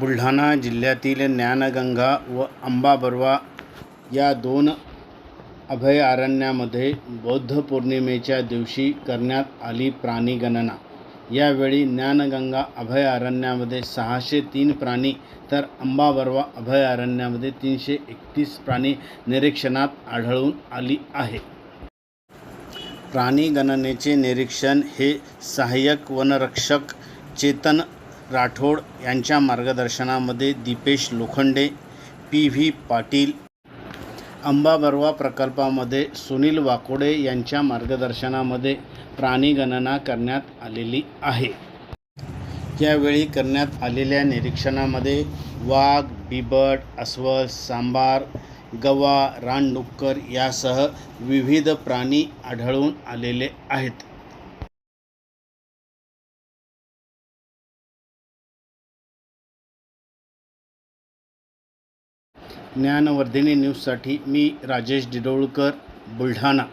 बुलढाणा जिल्ह्यातील ज्ञानगंगा व अंबाबर्वा या दोन अभयारण्यामध्ये बौद्ध पौर्णिमेच्या दिवशी करण्यात आली प्राणीगणना. यावेळी ज्ञानगंगा अभयारण्यामध्ये सहाशे तीन प्राणी तर अंबाबर्वा अभयारण्यामध्ये तीनशे एकतीस प्राणी निरीक्षणात आढळून आली आहे. प्राणीगणनेचे निरीक्षण हे सहाय्यक वनरक्षक चेतन राठोड यांच्या मार्गदर्शनामध्ये दीपेश लोखंडे पी व्ही पाटील अंबाबरवा प्रकल्पामध्ये सुनील वाकोडे यांच्या मार्गदर्शनामध्ये प्राणीगणना करण्यात आलेली आहे. यावेळी करण्यात आलेल्या निरीक्षणामध्ये वाघ बिबट अस्वल सांबार गवा रानडुक्कर यासह विविध प्राणी आढळून आलेले आहेत. ज्ञानवर्धिनी न्यूजसाठी मी राजेश डिडोळकर बुलढाणा.